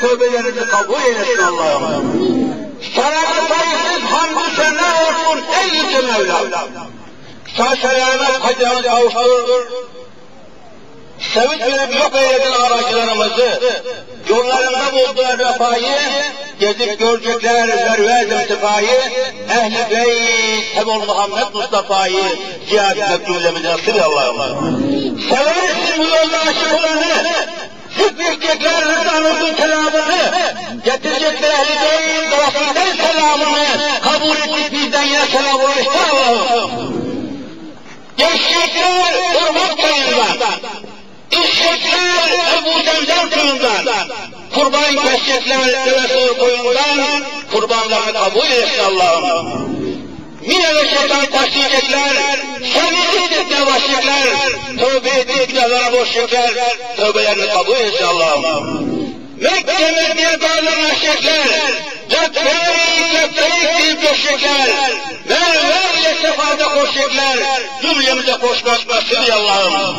tövbelerinizi kabul eylesin Allah'ım. Sana sayısız hamdü seneler olsun ey yüce Mevlam. Sağ selamet hacılarını kavuştur. Sevinç verip yok eyledin aracılarımızı. Yollarında bulduğu vefayı, gezip görecekler ververdim sefayı. Ehl-i Beyt, Sebol Muhammed Mustafa'yı cümlemize nasip Allah'ım. Seversin bu yolda aşık kelamını, getirecekler ehl-i beyt Rasul'den selamını, kabul ettik bizden ya selam oluştu Allah'ım. Gençlikler Irmak köyünden, İşçekler Ebu Zemzem köyünden, kurban kesecekler Resul koyundan, kurbanlarını kabul etsin Allah'ım. Yine ve şeytan taşıyacaklar, seni zikretle başlayacaklar, tövbe edip günahlara boşacaklar, tövbelerini kabul etsin Allah'ım. Mekke Medine dağlarına aşacaklar, lebbeyk lebbeyk deyip coşacaklar, ver ver ile sefada koşacaklar, cümlemize koşmak nasıl ya Allah'ım.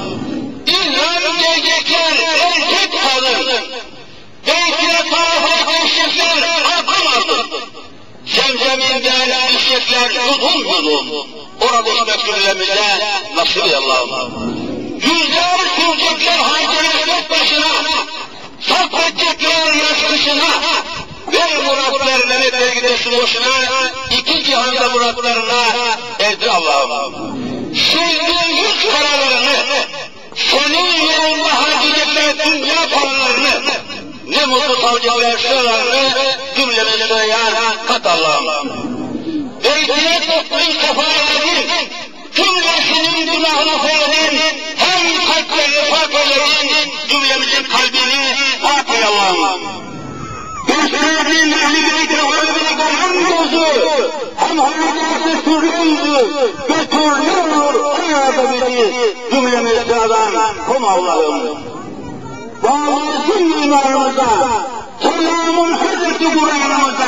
İlham diyecekler, erkek kadın, Beytine tarafa koşacaklar, adım adım. Zemzeminden içecekler yudum yudum. Orada içmek cümlemize nasıl ya Allah'ım. Muratlarına ne dergidesin boşuna, iki cihanda muratlarına erdir Allah'ım. Sevdiğin yüz paralarını, senin yolunda harcayacaklar dünya paralarını, ne mutlu savcılar şuralarını cümlemize ya kat Allah'ım. Beytine toplayın kefaretin, cümlesinin günahını feyledin, hem kalplerini pak eyledin, cümlemizin kalbini ey Allah'ım. Gösterdiğin ehli beyti hürmetine hem yozu, hem hayatı sürüyordu, götür ne olur ayağda beni, cümlemizde adam, kum Allah'ım. Bağlısın imanımıza, selamın Hazreti Kur'an'ımıza,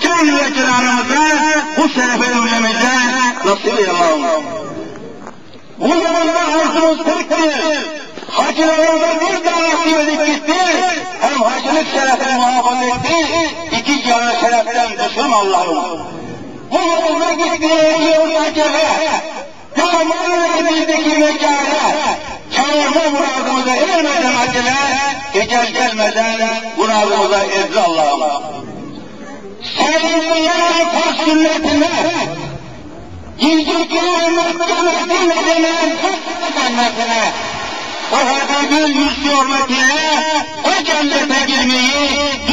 cennet ciranımıza, bu şerefe cümlemize nasip eyle Allah'ım. Bu zamanda arzumuz tektir. Hacılarımıza bir tane nasip gitti, hem hacılık şerefini muhafaza etti, iki cihan şereften düşün Allah'ım. Bu yolda gittiği yolun acele, Yaman elimizdeki mekâne, çağırma muradımıza ermeden acele, ecel gelmeden muradımıza erdi Allah'ım. Dünyanın tas sünnetine, yiyecekler mahkemetin nedenen cennetine, o Habibin yüzlü hürmetine o cennete girmeyi